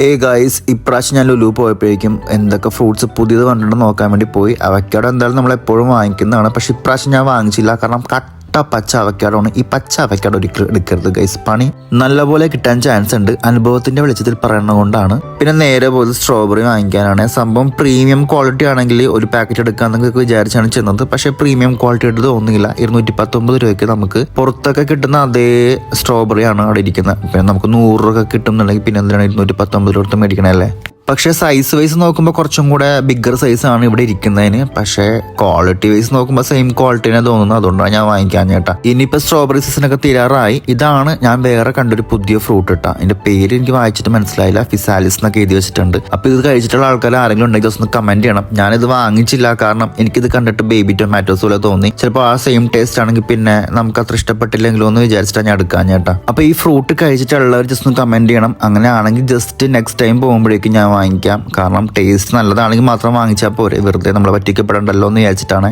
ഏ ഗായ്സ് ഇപ്രാവശ്യം ഞാൻ ലുലു പോയപ്പോഴേക്കും എന്തൊക്കെ ഫ്രൂട്ട്സ് പുതിയത് വന്നിട്ടുണ്ടെന്ന് നോക്കാൻ വേണ്ടി പോയി. അവയ്ക്കോടെ എന്തായാലും നമ്മൾ എപ്പോഴും വാങ്ങിക്കുന്നതാണ്. പക്ഷെ ഇപ്രാവശ്യം ഞാൻ വാങ്ങിച്ചില്ല. കാരണം കട്ട പച്ച അവക്കാടാണ് ഈ പച്ച അവക്കാട് ഒരിക്കലും എടുക്കരുത് ഗൈസ് പണി നല്ലപോലെ കിട്ടാൻ ചാൻസ് ഉണ്ട്. അനുഭവത്തിന്റെ വെളിച്ചത്തിൽ പറയുന്നത് കൊണ്ടാണ്. പിന്നെ നേരെ പോയത് സ്ട്രോബെറി വാങ്ങിക്കാനാണ്. സംഭവം പ്രീമിയം ക്വാളിറ്റി ആണെങ്കിൽ ഒരു പാക്കറ്റ് എടുക്കാന്നൊക്കെ വിചാരിച്ചാണ് ചെന്നത്. പക്ഷേ പ്രീമിയം ക്വാളിറ്റി ആയിട്ട് തോന്നുന്നില്ല. ഇരുന്നൂറ്റി പത്തൊമ്പത് രൂപയ്ക്ക് നമുക്ക് പുറത്തൊക്കെ കിട്ടുന്ന അതേ സ്ട്രോബെറി ആണ് അവിടെ ഇരിക്കുന്നത്. പിന്നെ നമുക്ക് നൂറ് രൂപ കിട്ടും എന്നുണ്ടെങ്കിൽ പിന്നെ എന്തിനാണ് ഇരുന്നൂറ്റി പത്തൊമ്പത് രൂപ മേടിക്കണല്ലേ പക്ഷേ സൈസ് വൈസ് നോക്കുമ്പോൾ കുറച്ചും കൂടെ ബിഗ്ഗർ സൈസ് ആണ് ഇവിടെ ഇരിക്കുന്നതിന്. പക്ഷേ ക്വാളിറ്റി വൈസ് നോക്കുമ്പോൾ സെയിം ക്വാളിറ്റിനെ തോന്നുന്നു. അതുകൊണ്ടാണ് ഞാൻ വാങ്ങിക്കാൻ ചേട്ടാ ഇനിയിപ്പോൾ സ്ട്രോബെറി സീസണൊക്കെ തീരാറായി. ഇതാണ് ഞാൻ വേറെ കണ്ടൊരു പുതിയ ഫ്രൂട്ട് ഇട്ടാ ഇതിന്റെ പേര് എനിക്ക് വായിച്ചിട്ട് മനസ്സിലായില്ല. ഫിസാലിസ് എന്നൊക്കെ എഴുതി വെച്ചിട്ടുണ്ട്. അപ്പോൾ ഇത് കഴിച്ചിട്ടുള്ള ആൾക്കാർ ആരെങ്കിലും ഉണ്ടെങ്കിൽ ഒന്ന് കമന്റ് ചെയ്യണം. ഞാനിത് വാങ്ങിച്ചില്ല. കാരണം എനിക്കിത് കണ്ടിട്ട് ബേബി ടൊമാറ്റോസ് പോലെ തോന്നി. ചിലപ്പോൾ ആ സെയിം ടേസ്റ്റ് ആണെങ്കിൽ പിന്നെ നമുക്ക് അത്ര ഇഷ്ടപ്പെട്ടില്ലെങ്കിലും ഒന്ന് വിചാരിച്ചിട്ടാണ് ഞാൻ എടുക്കാൻ ചേട്ടാ അപ്പോൾ ഈ ഫ്രൂട്ട് കഴിച്ചിട്ടുള്ളവർ ജസ്റ്റ് ഒന്ന് കമന്റ് ചെയ്യണം. അങ്ങനെ ആണെങ്കിൽ ജസ്റ്റ് നെക്സ്റ്റ് ടൈം പോകുമ്പോഴേക്കും ഞാൻ വാങ്ങിക്കാം. കാരണം ടേസ്റ്റ് നല്ലതാണെങ്കിൽ മാത്രം വാങ്ങിച്ചാൽ പോരെ. വെറുതെ നമ്മളെ പറ്റിക്കപ്പെടണ്ടല്ലോ എന്ന് വിചാരിച്ചിട്ടാണ്